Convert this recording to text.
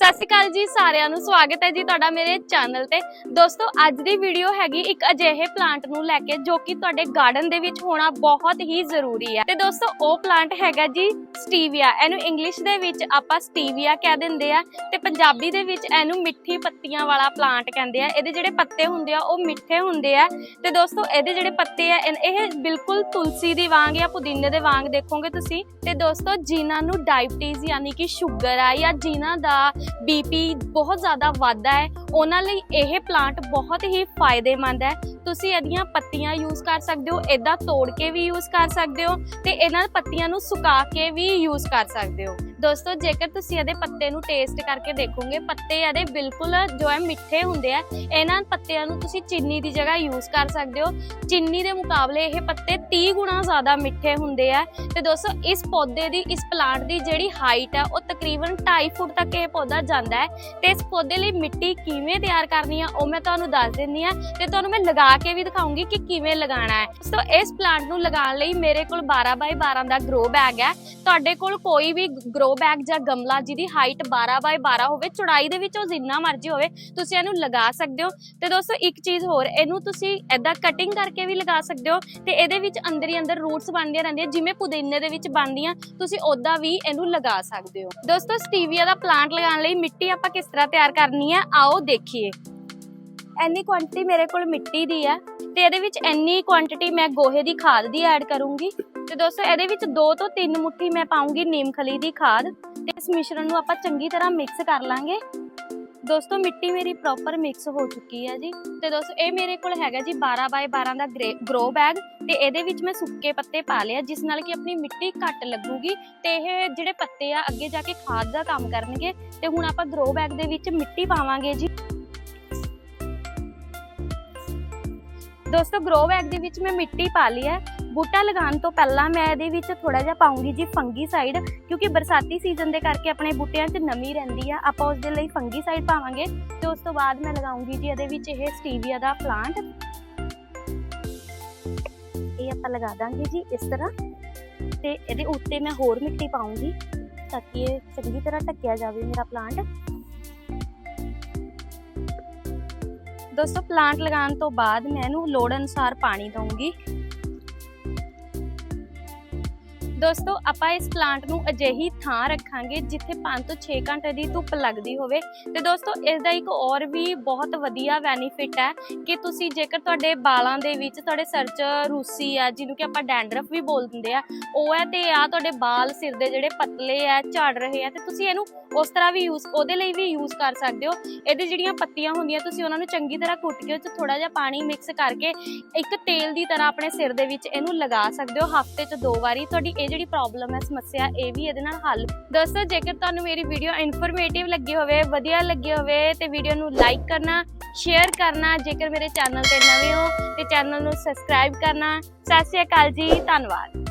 ਸਤਿ ਸ਼੍ਰੀ ਅਕਾਲ ਜੀ ਸਾਰਿਆਂ ਨੂੰ, ਸਵਾਗਤ ਹੈ ਜੀ ਤੁਹਾਡਾ ਮੇਰੇ ਚੈਨਲ ਤੇ। ਦੋਸਤੋ, ਅੱਜ ਦੀ ਵੀਡੀਓ ਹੈਗੀ ਇੱਕ ਅਜਿਹੇ ਪਲਾਂਟ ਨੂੰ ਲੈ ਕੇ ਜੋ ਕਿ ਤੁਹਾਡੇ ਗਾਰਡਨ ਦੇ ਵਿੱਚ ਹੋਣਾ ਬਹੁਤ ਹੀ ਜ਼ਰੂਰੀ ਹੈ। ਤੇ ਦੋਸਤੋ, ਉਹ ਪਲਾਂਟ ਹੈਗਾ ਜੀ ਸਟੀਵੀਆ। ਇਹਨੂੰ ਇੰਗਲਿਸ਼ ਦੇ ਵਿੱਚ ਆਪਾਂ ਸਟੀਵੀਆ ਕਹਿ ਦਿੰਦੇ ਆ ਤੇ ਪੰਜਾਬੀ ਦੇ ਵਿੱਚ ਇਹਨੂੰ ਮਿੱਠੀ ਪੱਤੀਆਂ ਵਾਲਾ ਪਲਾਂਟ ਕਹਿੰਦੇ ਆ। ਇਹਦੇ ਜਿਹੜੇ ਪੱਤੇ ਹੁੰਦੇ ਆ, ਉਹ ਮਿੱਠੇ ਹੁੰਦੇ ਆ। ਤੇ ਦੋਸਤੋ, ਇਹਦੇ ਜਿਹੜੇ ਪੱਤੇ ਆ, ਇਹ ਬਿਲਕੁਲ ਤੁਲਸੀ ਦੀ ਵਾਂਗ ਜਾਂ ਪੁਦੀਨੇ ਦੇ ਵਾਂਗ ਦੇਖੋਗੇ ਤੁਸੀਂ। ਤੇ ਦੋਸਤੋ, ਜਿਨ੍ਹਾਂ ਨੂੰ ਡਾਇਬਟੀਜ਼ ਯਾਨੀ ਕਿ ਸ਼ੂਗਰ ਆ ਜਾਂ ਜਿਨ੍ਹਾਂ ਦਾ ਬੀਪੀ ਬਹੁਤ ਜ਼ਿਆਦਾ ਵੱਧਦਾ ਹੈ। ਉਹਨਾਂ ਲਈ ਇਹ ਪਲਾਂਟ ਬਹੁਤ ਹੀ ਫਾਇਦੇਮੰਦ ਹੈ। ਤੁਸੀਂ ਇਹਦੀਆਂ ਪੱਤੀਆਂ ਯੂਜ਼ ਕਰ ਸਕਦੇ ਹੋ ਇਦਾਂ ਤੋੜ ਕੇ ਵੀ ਯੂਜ਼ ਕਰ ਸਕਦੇ ਹੋ ਤੇ ਇਹਨਾਂ ਪੱਤੀਆਂ ਨੂੰ ਸੁਕਾ ਕੇ ਵੀ ਯੂਜ਼ ਕਰ ਸਕਦੇ ਹੋ। ਦੋਸਤੋ, ਜੇਕਰ ਤੁਸੀਂ ਇਹਦੇ ਪੱਤੇ ਨੂੰ ਟੇਸਟ ਕਰਕੇ ਦੇਖੋਗੇ, ਪੱਤੇ ਇਹਦੇ ਬਿਲਕੁਲ ਜੋ ਹੈ ਮਿੱਠੇ ਹੁੰਦੇ ਆ। ਇਹਨਾਂ ਪੱਤਿਆਂ ਨੂੰ ਤੁਸੀਂ ਚੀਨੀ ਦੀ ਜਗ੍ਹਾ ਯੂਜ਼ ਕਰ ਸਕਦੇ ਹੋ। ਚੀਨੀ ਦੇ ਮੁਕਾਬਲੇ ਇਹ ਪੱਤੇ 30 ਗੁਣਾ ਜ਼ਿਆਦਾ ਮਿੱਠੇ ਹੁੰਦੇ ਆ। ਤੇ ਦੋਸਤੋ, ਇਸ ਪੌਦੇ ਦੀ, ਇਸ ਪਲਾਂਟ ਦੀ ਜਿਹੜੀ ਹਾਈਟ ਹੈ ਉਹ ਤਕਰੀਬਨ 2.5 ਫੁੱਟ ਤੱਕ ਇਹ ਪੌਦਾ ਜਾਂਦਾ ਹੈ। ਤੇ ਇਸ ਪੌਦੇ ਲਈ ਮਿੱਟੀ ਕਿਵੇਂ ਤਿਆਰ ਕਰਨੀ ਆ, ਉਹ ਮੈਂ ਤੁਹਾਨੂੰ ਦੱਸ ਦਿੰਦੀ ਆ ਤੇ ਤੁਹਾਨੂੰ ਮੈਂ ਲਗਾ ਕੇ ਵੀ ਦਿਖਾਉਂਗੀ ਕਿ ਕਿਵੇਂ ਲਗਾਉਣਾ ਹੈ। ਸੋ ਇਸ ਪਲਾਂਟ ਨੂੰ ਲਗਾਉਣ ਲਈ ਮੇਰੇ ਕੋਲ 12 ਬਾਈ 12 ਦਾ ਗਰੋ ਬੈਗ ਹੈ। ਤੁਹਾਡੇ ਕੋਲ ਕੋਈ ਵੀ ਗਰੋ ਬੈਗ ਜਾਂ ਗਮਲਾ ਜਿਹਦੀ ਹਾਈਟ 12 ਬਾਈ 12 ਹੋਵੇ, ਚੌੜਾਈ ਦੇ ਵਿੱਚ ਉਹ ਜਿੰਨਾ ਮਰਜ਼ੀ ਹੋਵੇ, ਤੁਸੀਂ ਇਹਨੂੰ ਲਗਾ ਸਕਦੇ ਹੋ। ਤੇ ਦੋਸਤੋ, ਇੱਕ ਚੀਜ਼ ਹੋਰ, ਇਹਨੂੰ ਤੁਸੀਂ ਐਦਾਂ ਕਟਿੰਗ ਕਰਕੇ ਵੀ ਲਗਾ ਸਕਦੇ ਹੋ ਤੇ ਇਹਦੇ ਵਿੱਚ ਅੰਦਰ ਹੀ ਅੰਦਰ ਰੂਟਸ ਬਣਦੀਆਂ ਰਹਿੰਦੀਆਂ, ਜਿਵੇਂ ਪੁਦੀਨੇ ਦੇ ਵਿੱਚ ਬਣਦੀਆਂ, ਤੁਸੀਂ ਉਹਦਾ ਵੀ ਇਹਨੂੰ ਲਗਾ ਸਕਦੇ ਹੋ। ਦੋਸਤੋ ਸਟੀਵੀਆ ਦਾ ਪਲਾਂਟ ਲਗਾਉਣ ਲਈ ਮਿੱਟੀ ਆਪਾਂ ਕਿਸ ਤਰ੍ਹਾਂ ਤਿਆਰ ਕਰਨੀ ਹੈ ਆਓ ਦੇਖੀਏ। ਇੰਨੀ ਕੁਆਂਟੀਟੀ ਮੇਰੇ ਕੋਲ ਮਿੱਟੀ ਦੀ ਹੈ ਤੇ ਇਹਦੇ ਵਿੱਚ ਇੰਨੀ ਕੁਆਂਟੀਟੀ ਮੈਂ ਗੋਹੇ ਦੀ ਖਾਦ ਦੀ ਐਡ ਕਰੂੰਗੀ। ਤੇ ਦੋਸਤੋ ਇਹਦੇ ਵਿੱਚ 2 ਤੋਂ 3 ਮੁੱਠੀ ਮੈਂ ਪਾਉਂਗੀ ਨੀਮ ਖਲੀ ਦੀ ਖਾਦ ਤੇ ਇਸ ਮਿਸ਼ਰਣ ਨੂੰ ਆਪਾਂ ਚੰਗੀ ਤਰ੍ਹਾਂ ਮਿਕਸ ਕਰ ਲਾਂਗੇ। ਦੋਸਤੋ, ਮਿੱਟੀ ਮੇਰੀ ਪ੍ਰੋਪਰ ਮਿਕਸ ਹੋ ਚੁੱਕੀ ਹੈ ਜੀ। ਤੇ ਦੋਸਤੋ, ਇਹ ਮੇਰੇ ਕੋਲ ਹੈਗਾ ਜੀ 12 ਬਾਈ 12 ਦਾ ਗਰੋ ਬੈਗ ਤੇ ਇਹਦੇ ਵਿੱਚ ਮੈਂ ਸੁੱਕੇ ਪੱਤੇ ਪਾ ਲਿਆ ਜਿਸ ਨਾਲ ਕਿ ਆਪਣੀ ਮਿੱਟੀ ਘੱਟ ਲੱਗੂਗੀ ਤੇ ਇਹ ਜਿਹੜੇ ਪੱਤੇ ਆ, ਅੱਗੇ ਜਾ ਕੇ ਖਾਦ ਦਾ ਕੰਮ ਕਰਨਗੇ। ਤੇ ਹੁਣ ਆਪਾਂ ਗਰੋ ਬੈਗ ਦੇ ਵਿੱਚ ਮਿੱਟੀ ਪਾਵਾਂਗੇ ਜੀ। ਦੋਸਤੋ ਗਰੋ ਬੈਗ ਦੇ ਵਿੱਚ ਮੈਂ ਮਿੱਟੀ ਪਾ ਲਈ ਹੈ। ਬੂਟਾ ਲਗਾਉਣ ਤੋਂ ਪਹਿਲਾਂ ਮੈਂ ਇਹਦੇ ਵਿੱਚ ਥੋੜਾ ਜਿਹਾ ਪਾਉਂਗੀ ਜੀ ਫੰਗੀ ਸਾਈਡ ਕਿਉਂਕਿ ਬਰਸਾਤੀ ਸੀਜ਼ਨ ਦੇ ਕਰਕੇ ਆਪਣੇ ਬੂਟਿਆਂ 'ਚ ਨਮੀ ਰਹਿੰਦੀ ਆ, ਆਪਾਂ ਉਸ ਦੇ ਲਈ ਫੰਗੀ ਸਾਈਡ ਪਾਵਾਂਗੇ ਤੇ ਉਸ ਤੋਂ ਬਾਅਦ ਮੈਂ ਲਗਾਉਂਗੀ ਜੀ ਇਹਦੇ ਵਿੱਚ ਇਹ ਸਟੀਵੀਆ ਦਾ ਪਲਾਂਟ। ਇਹ ਆਪਾਂ ਲਗਾ ਦਾਂਗੇ ਜੀ ਇਸ ਤਰ੍ਹਾਂ ਤੇ ਇਹਦੇ ਉੱਤੇ ਮੈਂ ਹੋਰ ਮਿੱਟੀ ਪਾਉਂਗੀ ਤਾਂ ਕਿ ਇਹ ਚੰਗੀ ਤਰ੍ਹਾਂ ਢੱਕਿਆ ਜਾਵੇ ਮੇਰਾ ਪਲਾਂਟ। ਦੋਸਤੋ, ਪਲਾਂਟ ਲਗਾਉਣ ਤੋਂ ਬਾਅਦ ਮੈਂ ਇਹਨੂੰ ਲੋੜ ਅਨੁਸਾਰ ਪਾਣੀ ਦਊਂਗੀ। ਦੋਸਤੋ, ਆਪਾਂ ਇਸ ਪਲਾਂਟ ਨੂੰ ਅਜਿਹੀ ਥਾਂ ਰੱਖਾਂਗੇ ਜਿੱਥੇ 5 ਤੋਂ 6 ਘੰਟੇ ਦੀ ਧੁੱਪ ਲੱਗਦੀ ਹੋਵੇ। ਤੇ ਦੋਸਤੋ ਇਸ ਦਾ ਇੱਕ ਹੋਰ ਵੀ ਬਹੁਤ ਵਧੀਆ ਬੈਨੀਫਿਟ ਹੈ ਕਿ ਤੁਸੀਂ ਜੇਕਰ ਤੁਹਾਡੇ ਵਾਲਾਂ ਦੇ ਵਿੱਚ ਤੁਹਾਡੇ ਸਿਰ 'ਚ ਰੂਸੀ ਆ, ਜਿਹਨੂੰ ਕਿ ਆਪਾਂ ਡੈਂਡਰਫ ਵੀ ਬੋਲ ਦਿੰਦੇ ਆ, ਉਹ ਹੈ ਤੇ ਆ ਤੁਹਾਡੇ ਵਾਲ, ਸਿਰ ਦੇ ਜਿਹੜੇ ਪਤਲੇ ਆ, ਝੜ ਰਹੇ ਆ, ਤੇ ਤੁਸੀਂ ਇਹਨੂੰ ਉਸ ਤਰ੍ਹਾਂ ਵੀ ਯੂਜ਼ ਉਹਦੇ ਲਈ ਵੀ ਯੂਜ਼ ਕਰ ਸਕਦੇ ਹੋ। ਇਹਦੇ ਜਿਹੜੀਆਂ ਪੱਤੀਆਂ ਹੁੰਦੀਆਂ, ਤੁਸੀਂ ਉਹਨਾਂ ਨੂੰ ਚੰਗੀ ਤਰ੍ਹਾਂ ਕੁੱਟ ਕੇ ਉਹ 'ਚ ਥੋੜਾ ਜਿਹਾ ਪਾਣੀ ਮਿਕਸ ਕਰਕੇ ਇੱਕ ਤੇਲ ਦੀ ਤਰ੍ਹਾਂ ਆਪਣੇ ਸਿਰ ਦੇ ਵਿੱਚ ਇਹਨੂੰ ਲਗਾ ਸਕਦੇ ਹੋ। ਹਫ਼ਤੇ 'ਚ ਦੋ ਵਾਰੀ ਤੁਹਾਡੀ ਇਹ ਜਿਹੜੀ ਪ੍ਰੋਬਲਮ ਹੈ, ਸਮੱਸਿਆ ਇਹ ਵੀ ਇਹਦੇ ਨਾਲ ਹੱਲ। ਦੋਸਤੋ ਜੇਕਰ ਤੁਹਾਨੂੰ ਮੇਰੀ ਵੀਡੀਓ ਇਨਫੋਰਮੇਟਿਵ ਲੱਗੀ ਹੋਵੇ, ਵਧੀਆ ਲੱਗੀ ਹੋਵੇ, ਤੇ ਵੀਡੀਓ ਨੂੰ ਲਾਈਕ ਕਰਨਾ ਸ਼ੇਅਰ ਕਰਨਾ, ਜੇਕਰ ਮੇਰੇ ਚੈਨਲ ਤੇ ਨਵੇਂ ਹੋ, ਤੇ ਚੈਨਲ ਨੂੰ ਸਬਸਕ੍ਰਾਈਬ ਕਰਨਾ। ਸਤਿ ਸ਼੍ਰੀ ਅਕਾਲ ਜੀ, ਧੰਨਵਾਦ।